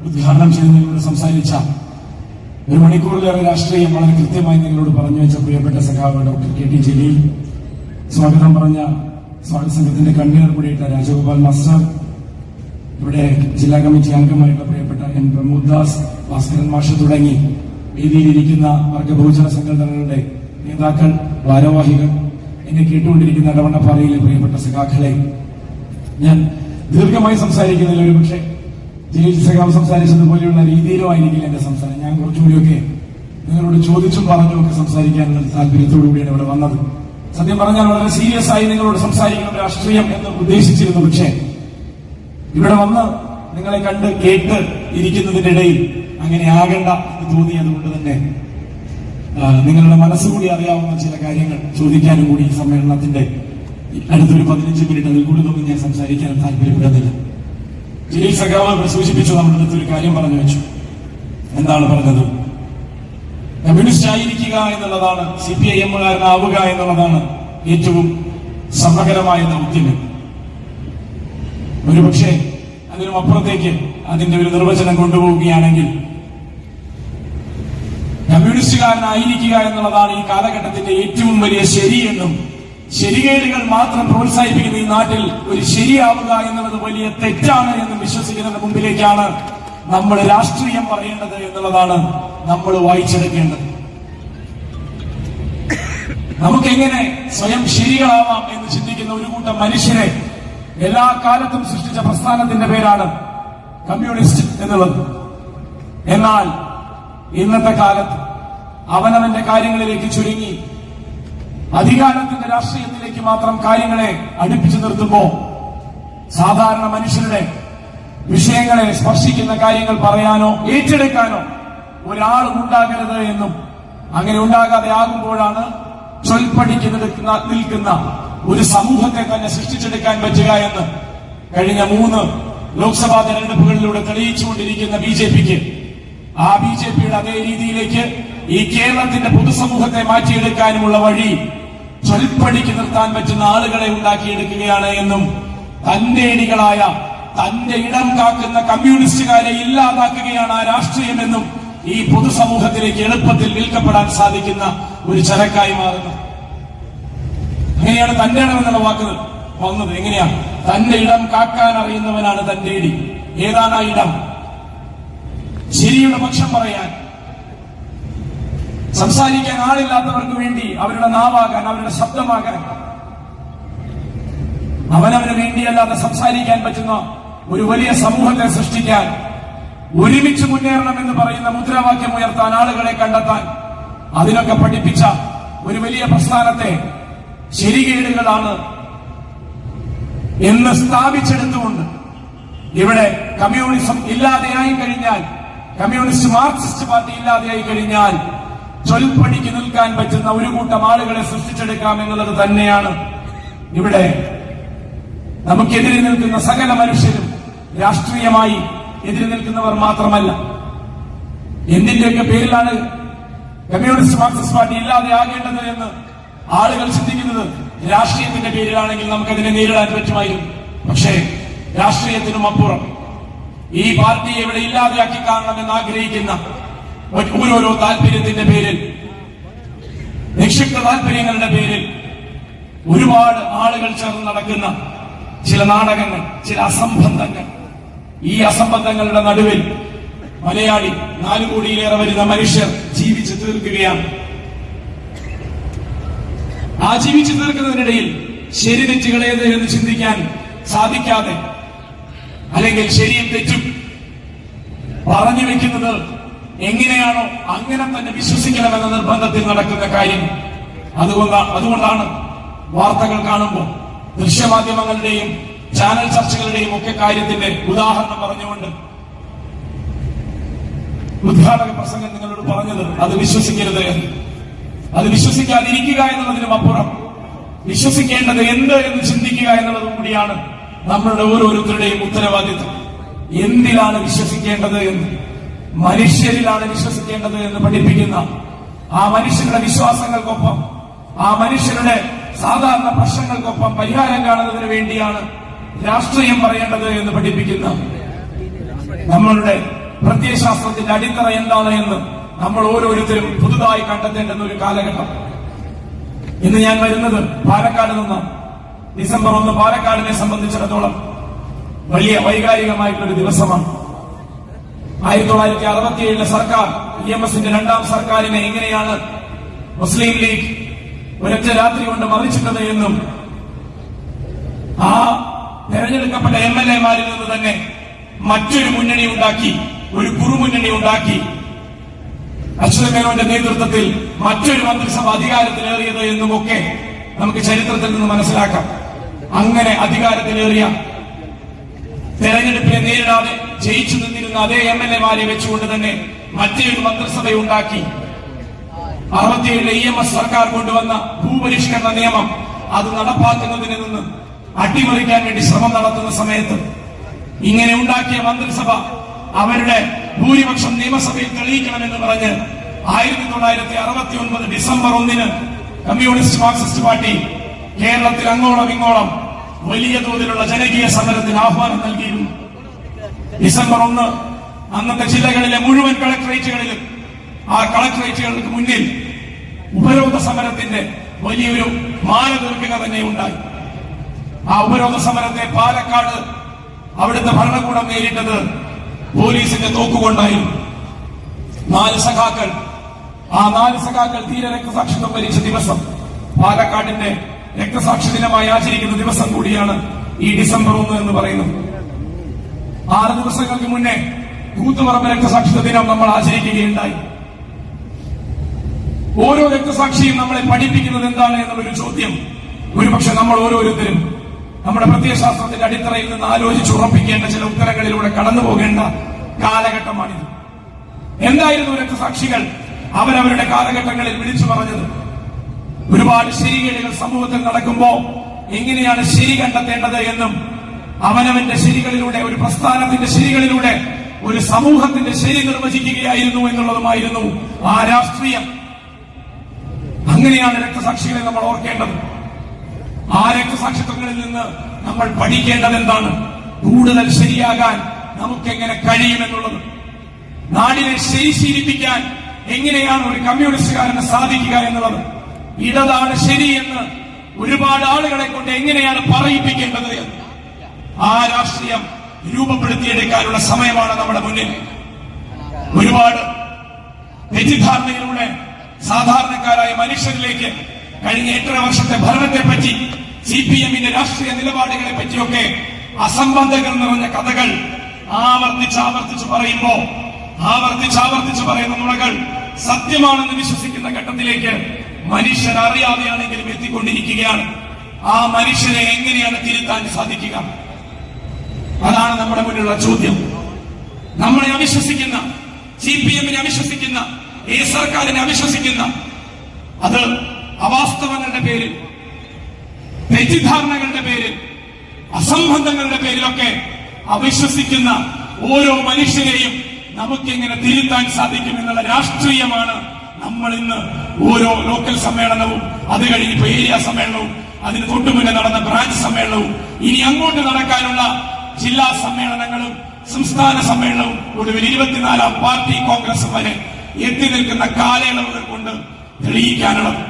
ഉദ്ഘാടനം ചെയ്ത് നിങ്ങളോട് സംസാരിച്ച ഒരു മണിക്കൂറിലേറെ രാഷ്ട്രീയം വളരെ കൃത്യമായി നിങ്ങളോട് പറഞ്ഞു വെച്ച പ്രിയപ്പെട്ട സഖാവ് ഡോക്ടർ കെ ടി ജലീൽ സ്വാഗതം പറഞ്ഞ സ്വാഗത സംഘത്തിന്റെ കൺവീനർ കൂടിയിട്ട രാജഗോപാൽ മാസ്റ്റർ ഇവിടെ ജില്ലാ കമ്മിറ്റി അംഗമായിട്ടുള്ള പ്രിയപ്പെട്ട എൻ പ്രമോദ് ദാസ് ഭാസ്കരൻ മാഷ് തുടങ്ങി വേദിയിലിരിക്കുന്ന വർഗബഹുജന സംഘടനകളുടെ നേതാക്കൾ ഭാരവാഹികൾ എന്നെ കേട്ടുകൊണ്ടിരിക്കുന്ന ഇടവണ്ണപ്പാറയിലെ പ്രിയപ്പെട്ട സഖാക്കളെ ഞാൻ ദീർഘമായി സംസാരിക്കുന്നതിൽ ഒരു പക്ഷേ ജലീൽ സഖാവ് സംസാരിച്ചതുപോലെയുള്ള രീതിയിലോ ആയിരിക്കില്ല എന്റെ സംസാരം. ഞാൻ കുറച്ചുകൂടിയൊക്കെ നിങ്ങളോട് ചോദിച്ചും പറഞ്ഞും ഒക്കെ സംസാരിക്കാനുള്ള താല്പര്യത്തോടു കൂടിയാണ് ഇവിടെ വന്നത്. സത്യം പറഞ്ഞാൽ വളരെ സീരിയസ് ആയി നിങ്ങളോട് സംസാരിക്കണം രാഷ്ട്രീയം എന്ന് ഉദ്ദേശിച്ചിരുന്നു. പക്ഷേ ഇവിടെ വന്ന് നിങ്ങളെ കണ്ട് കേട്ട് ഇരിക്കുന്നതിന്റെ ഇടയിൽ അങ്ങനെ ആകണ്ട എന്ന് തോന്നി. അതുകൊണ്ട് തന്നെ നിങ്ങളുടെ മനസ്സുകൂടി അറിയാവുന്ന ചില കാര്യങ്ങൾ ചോദിക്കാനും കൂടി ഈ സമ്മേളനത്തിന്റെ അടുത്തൊരു പതിനഞ്ച് മിനിറ്റ് അതിൽ കൂടുതലൊന്നും ഞാൻ സംസാരിക്കാൻ താല്പര്യപ്പെടുന്നില്ല ജലീൽ സഖാവ് സൂചിപ്പിച്ചു നമ്മുടെ അടുത്ത് ഒരു കാര്യം പറഞ്ഞു വെച്ചു. എന്താണ് പറഞ്ഞത്? കമ്മ്യൂണിസ്റ്റ് ആയിരിക്കുക എന്നുള്ളതാണ് സി പി ഐ എമ്മുകാരനാവുക എന്നുള്ളതാണ് ഏറ്റവും സമഗ്രമായ ദൗത്യം. ഒരുപക്ഷെ അതിനും അപ്പുറത്തേക്ക് അതിന്റെ ഒരു നിർവചനം കൊണ്ടുപോവുകയാണെങ്കിൽ കമ്മ്യൂണിസ്റ്റുകാരനായിരിക്കുക എന്നുള്ളതാണ് ഈ കാലഘട്ടത്തിന്റെ ഏറ്റവും വലിയ ശരിയെന്നും ശരികേടുകൾ മാത്രം പ്രോത്സാഹിപ്പിക്കുന്ന ഈ നാട്ടിൽ ഒരു ശരിയാവുക എന്നുള്ളത് വലിയ തെറ്റാണ് എന്ന് വിശ്വസിക്കുന്നതിന് മുമ്പിലേക്കാണ് നമ്മൾ രാഷ്ട്രീയം പറയേണ്ടത് എന്നുള്ളതാണ് നമ്മൾ വായിച്ചെടുക്കേണ്ടത്. നമുക്കെങ്ങനെ സ്വയം ശരികളാവാം എന്ന് ചിന്തിക്കുന്ന ഒരു കൂട്ടം മനുഷ്യരെ എല്ലാ കാലത്തും സൃഷ്ടിച്ച പ്രസ്ഥാനത്തിന്റെ പേരാണ് കമ്മ്യൂണിസ്റ്റ് എന്നുള്ളത്. എന്നാൽ ഇന്നത്തെ കാലത്ത് അവനവന്റെ കാര്യങ്ങളിലേക്ക് ചുരുങ്ങി അധികാരത്തിന്റെ രാഷ്ട്രീയത്തിലേക്ക് മാത്രം കാര്യങ്ങളെ അടുപ്പിച്ചു നിർത്തുമ്പോ സാധാരണ മനുഷ്യരുടെ വിഷയങ്ങളെ സ്പർശിക്കുന്ന കാര്യങ്ങൾ പറയാനോ ഏറ്റെടുക്കാനോ ഒരാളും ഉണ്ടാകരുത് എന്നും അങ്ങനെ ഉണ്ടാകാതെ ആകുമ്പോഴാണ് ചൊൽപ്പടിക്ക് നിൽക്കുന്ന ഒരു സമൂഹത്തെ തന്നെ സൃഷ്ടിച്ചെടുക്കാൻ പറ്റുക എന്ന് കഴിഞ്ഞ മൂന്ന് ലോക്സഭാ തെരഞ്ഞെടുപ്പുകളിലൂടെ തെളിയിച്ചുകൊണ്ടിരിക്കുന്ന ബി ജെ പിക്ക് ആ ബി ജെ പിയുടെ അതേ രീതിയിലേക്ക് ഈ കേരളത്തിന്റെ പൊതുസമൂഹത്തെ മാറ്റിയെടുക്കാനുമുള്ള വഴി ചൊൽപ്പടിക്ക് നിർത്താൻ പറ്റുന്ന ആളുകളെ ഉണ്ടാക്കിയെടുക്കുകയാണ് എന്നും തന്റെ ഇടികളായ തന്റെ ഇടം കാക്കുന്ന കമ്മ്യൂണിസ്റ്റുകാരെ ഇല്ലാതാക്കുകയാണ് ആ രാഷ്ട്രീയമെന്നും ഈ പൊതുസമൂഹത്തിലേക്ക് എളുപ്പത്തിൽ വിൽക്കപ്പെടാൻ സാധിക്കുന്ന ഒരു ചരക്കായി മാറുന്നു. അങ്ങനെയാണ് തന്റെ ഇടം എന്നുള്ള വാക്ക് വന്നത്. എങ്ങനെയാ? തന്റെ ഇടം കാക്കാൻ അറിയുന്നവനാണ് തന്റെ ഇടി. ഏതാണ് ആ ഇടം? ശരിയുടെ പക്ഷം പറയാൻ. സംസാരിക്കാൻ ആളില്ലാത്തവർക്ക് വേണ്ടി അവരുടെ നാവാകാൻ അവരുടെ ശബ്ദമാകാൻ. അവനവന് വേണ്ടിയല്ലാതെ സംസാരിക്കാൻ പറ്റുന്ന ഒരു വലിയ സമൂഹത്തെ സൃഷ്ടിക്കാൻ ഒരുമിച്ച് മുന്നേറണം എന്ന് പറയുന്ന മുദ്രാവാക്യം ഉയർത്താൻ ആളുകളെ കണ്ടെത്താൻ അതിനൊക്കെ പഠിപ്പിച്ച ഒരു വലിയ പ്രസ്ഥാനത്തെ ശരികേടുകളാണ് എന്ന് സ്ഥാപിച്ചെടുത്തുകൊണ്ട് ഇവിടെ കമ്മ്യൂണിസം ഇല്ലാതെയായി കഴിഞ്ഞാൽ കമ്മ്യൂണിസ്റ്റ് മാർക്സിസ്റ്റ് പാർട്ടി ഇല്ലാതെയായി കഴിഞ്ഞാൽ ചൊൽപ്പടിക്ക് നിൽക്കാൻ പറ്റുന്ന ഒരു കൂട്ടം ആളുകളെ സൃഷ്ടിച്ചെടുക്കാം എന്നുള്ളത് തന്നെയാണ്. ഇവിടെ നമുക്കെതിരെ നിൽക്കുന്ന സകല മനുഷ്യരും രാഷ്ട്രീയമായി എതിരെ നിൽക്കുന്നവർ മാത്രമല്ല. എന്തിന്റെയൊക്കെ പേരിലാണ് കമ്മ്യൂണിസ്റ്റ് മാർക്സിസ്റ്റ് പാർട്ടി ഇല്ലാതെ ആകേണ്ടത് എന്ന് ആളുകൾ ചിന്തിക്കുന്നത്? രാഷ്ട്രീയത്തിന്റെ പേരിലാണെങ്കിൽ നമുക്കതിനെ നേരിടാൻ പറ്റുമായിരുന്നു. പക്ഷേ രാഷ്ട്രീയത്തിനും അപ്പുറം ഈ പാർട്ടിയെ ഇവിടെ ഇല്ലാതെയാക്കി കാണണമെന്ന് ആഗ്രഹിക്കുന്ന ഓരോരോ താല്പര്യത്തിന്റെ പേരിൽ നിക്ഷിപ്ത താല്പര്യങ്ങളുടെ പേരിൽ ഒരുപാട് ആളുകൾ ചേർന്ന് നടക്കുന്ന ചില നാടകങ്ങൾ ചില അസംബന്ധങ്ങൾ. ഈ അസംബന്ധങ്ങളുടെ നടുവിൽ മലയാളി നാലു കോടിയിലേറെ വരുന്ന മനുഷ്യർ ജീവിച്ചു തീർക്കുകയാണ്. ആ ജീവിച്ചു തീർക്കുന്നതിനിടയിൽ ശരി തെറ്റുകൾ എന്ന് ചിന്തിക്കാൻ സാധിക്കാതെ അല്ലെങ്കിൽ ശരിയും തെറ്റും പറഞ്ഞു വെക്കുന്നത് എങ്ങനെയാണോ അങ്ങനെ തന്നെ വിശ്വസിക്കണമെന്ന നിർബന്ധത്തിൽ നടക്കുന്ന കാര്യം അതുകൊണ്ട് അതുകൊണ്ടാണ് വാർത്തകൾ കാണുമ്പോൾ ദൃശ്യമാധ്യമങ്ങളുടെയും ചാനൽ ചർച്ചകളുടെയും ഒക്കെ കാര്യത്തിന്റെ ഉദാഹരണം പറഞ്ഞുകൊണ്ട് ഉദ്ഘാടക പ്രസംഗം നിങ്ങളോട് പറഞ്ഞത് അത് വിശ്വസിക്കരുത് എന്ന്. അത് വിശ്വസിക്കാതിരിക്കുക എന്നുള്ളതിനും അപ്പുറം. വിശ്വസിക്കേണ്ടത് എന്ത് എന്ന് ചിന്തിക്കുക എന്നുള്ളതും കൂടിയാണ് നമ്മളുടെ ഓരോരുത്തരുടെയും ഉത്തരവാദിത്വം. എന്തിനാണ് വിശ്വസിക്കേണ്ടത് എന്ന്? മനുഷ്യരിലാണ് വിശ്വസിക്കേണ്ടത് എന്ന് പഠിപ്പിക്കുന്ന ആ മനുഷ്യരുടെ വിശ്വാസങ്ങൾക്കൊപ്പം ആ മനുഷ്യരുടെ സാധാരണ പ്രശ്നങ്ങൾക്കൊപ്പം പരിഹാരം കാണുന്നതിന് വേണ്ടിയാണ് രാഷ്ട്രീയം പറയേണ്ടത് എന്ന് പഠിപ്പിക്കുന്ന നമ്മളുടെ പ്രത്യയശാസ്ത്രത്തിന്റെ അടിത്തറ എന്താണ് എന്ന് നമ്മൾ ഓരോരുത്തരും പുതുതായി കണ്ടെത്തേണ്ടുന്ന ഒരു കാലഘട്ടം. ഇന്ന് ഞാൻ വരുന്നത് പാലക്കാട് നിന്ന്. ഡിസംബർ ഒന്ന് പാലക്കാടിനെ സംബന്ധിച്ചിടത്തോളം വലിയ വൈകാരികമായിട്ടുള്ള ദിവസമാണ്. ആയിരത്തി തൊള്ളായിരത്തി അറുപത്തി ഏഴിലെ സർക്കാർ ഇ എം എസിന്റെ രണ്ടാം സർക്കാരിനെ എങ്ങനെയാണ് മുസ്ലിം ലീഗ് ഒരൊറ്റ രാത്രി കൊണ്ട് മറിച്ചിട്ടത് എന്നും ആ തെരഞ്ഞെടുക്കപ്പെട്ട എം എൽ എമാരിൽ നിന്ന് തന്നെ മറ്റൊരു മുന്നണി ഉണ്ടാക്കി ഒരു കുറുമുന്നണി ഉണ്ടാക്കി. അച്യുത മേനോന്റെ നേതൃത്വത്തിൽ മറ്റൊരു മന്ത്രിസഭ അധികാരത്തിലേറിയത് എന്നുമൊക്കെ നമുക്ക് ചരിത്രത്തിൽ നിന്ന് മനസ്സിലാക്കാം. അങ്ങനെ അധികാരത്തിലേറിയ തെരഞ്ഞെടുപ്പിനെ നേരിടാതെ ജയിച്ചു നിന്നിരുന്ന അതേ എം എൽ എമാരെ വെച്ചുകൊണ്ട് തന്നെ മറ്റൊരു മന്ത്രിസഭയുണ്ടാക്കി. അറുപത്തിയേഴിലെ ഇ എം എസ് സർക്കാർ കൊണ്ടുവന്ന ഭൂപരിഷ്കരണ നിയമം അത് നടപ്പാക്കുന്നതിന് നിന്ന് അട്ടിമറിക്കാൻ വേണ്ടി ശ്രമം നടത്തുന്ന സമയത്ത് ഇങ്ങനെ ഉണ്ടാക്കിയ മന്ത്രിസഭ അവരുടെ ഭൂരിപക്ഷം നിയമസഭയിൽ തെളിയിക്കണമെന്ന് പറഞ്ഞ് ആയിരത്തി തൊള്ളായിരത്തി അറുപത്തി ഒൻപത് ഡിസംബർ ഒന്നിന് കമ്മ്യൂണിസ്റ്റ് മാർക്സിസ്റ്റ് പാർട്ടി കേരളത്തിൽ അങ്ങോളം ഇങ്ങോളം വലിയ തോതിലുള്ള ജനകീയ സമരത്തിന് ആഹ്വാനം നൽകിയിരുന്നു. ഡിസംബർ ഒന്ന് അന്നത്തെ ജില്ലകളിലെ മുഴുവൻ കളക്ടറേറ്റുകളിലും ആ കളക്ടറേറ്റുകൾക്ക് മുന്നിൽ ഉപരോധ സമരത്തിന്റെ വലിയൊരു തീർക്കുക തന്നെ ഉണ്ടായി. ആ ഉപരോധ സമരത്തെ പാലക്കാട് അവിടുത്തെ ഭരണകൂടം നേരിട്ടത് പോലീസിന്റെ തോക്കുകൊണ്ടായിരുന്നു നാല് സഖാക്കൾ ആ നാല് സഖാക്കൾ തീരെ രക്തസാക്ഷിത്വം വരിച്ച ദിവസം പാലക്കാടിന്റെ രക്തസാക്ഷി ദിനമായി ആചരിക്കുന്ന ദിവസം കൂടിയാണ് ഈ ഡിസംബർ ഒന്ന് എന്ന് പറയുന്നത്. ആറ് ദിവസങ്ങൾക്ക് മുന്നേ കൂത്തുപറമ്പ് രക്തസാക്ഷിത്വ ദിനം നമ്മൾ ആചരിക്കുകയുണ്ടായി. ഓരോ രക്തസാക്ഷിയും നമ്മളെ പഠിപ്പിക്കുന്നത് എന്താണ് എന്നുള്ളൊരു ചോദ്യം. ഒരുപക്ഷെ നമ്മൾ ഓരോരുത്തരും നമ്മുടെ പ്രത്യയശാസ്ത്രത്തിന്റെ അടിത്തറയിൽ നിന്ന് ആലോചിച്ച് ഉറപ്പിക്കേണ്ട ചില ഉത്തരങ്ങളിലൂടെ കടന്നു പോകേണ്ട കാലഘട്ടമാണിത്. എന്തായിരുന്നു രക്തസാക്ഷികൾ? അവരവരുടെ കാലഘട്ടങ്ങളിൽ വിളിച്ചു പറഞ്ഞത്. ഒരുപാട് ശരികേടുകൾ സമൂഹത്തിൽ നടക്കുമ്പോ എങ്ങനെയാണ് ശരി കണ്ടെത്തേണ്ടത് എന്നും അവനവന്റെ ശരികളിലൂടെ ഒരു പ്രസ്ഥാനത്തിന്റെ ശരികളിലൂടെ ഒരു സമൂഹത്തിന്റെ ശരി നിർവചിക്കുകയായിരുന്നു എന്നുള്ളതുമായിരുന്നു ആ രാഷ്ട്രീയം. അങ്ങനെയാണ് രക്തസാക്ഷികളെ നമ്മൾ ഓർക്കേണ്ടത്. ആ രക്തസാക്ഷിത്വങ്ങളിൽ നിന്ന് നമ്മൾ പഠിക്കേണ്ടത് എന്താണ് കൂടുതൽ ശരിയാകാൻ നമുക്കെങ്ങനെ കഴിയുമെന്നുള്ളത്. നാടിനെ ശരി ശീലിപ്പിക്കാൻ എങ്ങനെയാണ് ഒരു കമ്മ്യൂണിസ്റ്റുകാരന് സാധിക്കുക എന്നുള്ളത്? ഇടതാണ് ശരിയെന്ന് ഒരുപാട് ആളുകളെ കൊണ്ട് എങ്ങനെയാണ് പറയിപ്പിക്കേണ്ടത് എന്ന്? ആ രാഷ്ട്രീയം രൂപപ്പെടുത്തിയെടുക്കാനുള്ള സമയമാണ് നമ്മുടെ മുന്നിൽ. ഒരുപാട് തെറ്റിദ്ധാരണയിലൂടെ സാധാരണക്കാരായ മനുഷ്യരിലേക്ക് കഴിഞ്ഞ എട്ടര വർഷത്തെ ഭരണത്തെ പറ്റി സി പി എമ്മിന്റെ രാഷ്ട്രീയ നിലപാടുകളെ പറ്റിയൊക്കെ അസംബന്ധങ്ങൾ നിറഞ്ഞ കഥകൾ ആവർത്തിച്ച് പറയുമ്പോ ആവർത്തിച്ച് പറയുന്ന നുണകൾ സത്യമാണെന്ന് വിശ്വസിക്കുന്ന ഘട്ടത്തിലേക്ക് മനുഷ്യൻ അറിയാതെയാണെങ്കിലും എത്തിക്കൊണ്ടിരിക്കുകയാണ്. ആ മനുഷ്യനെ എങ്ങനെയാണ് തിരുത്താൻ സാധിക്കുക? അതാണ് നമ്മുടെ മുന്നിലുള്ള ചോദ്യം. നമ്മളെ അവിശ്വസിക്കുന്ന സി പി എമ്മിനെ അവിശ്വസിക്കുന്ന ഈ സർക്കാരിനെ അവിശ്വസിക്കുന്ന അത് അവാസ്തവങ്ങളുടെ പേരിൽ തെറ്റിദ്ധാരണകളുടെ പേരിൽ അസംബന്ധങ്ങളുടെ പേരിലൊക്കെ അവിശ്വസിക്കുന്ന ഓരോ മനുഷ്യരെയും നമുക്കെങ്ങനെ തിരുത്താൻ സാധിക്കും എന്നുള്ള രാഷ്ട്രീയമാണ് നമ്മൾ ഇന്ന് ഓരോ ലോക്കൽ സമ്മേളനവും അത് കഴിഞ്ഞ് ഏരിയ സമ്മേളനവും അതിന് തൊട്ടുമുന്നേ നടന്ന ബ്രാഞ്ച് സമ്മേളനവും ഇനി അങ്ങോട്ട് നടക്കാനുള്ള ജില്ലാ സമ്മേളനങ്ങളും സംസ്ഥാന സമ്മേളനവും ഒടുവിൽ ഇരുപത്തിനാലാം പാർട്ടി കോൺഗ്രസ് വരെ എത്തി നിൽക്കുന്ന കാലയളവുകൾ കൊണ്ട് തെളിയിക്കാനുള്ളത്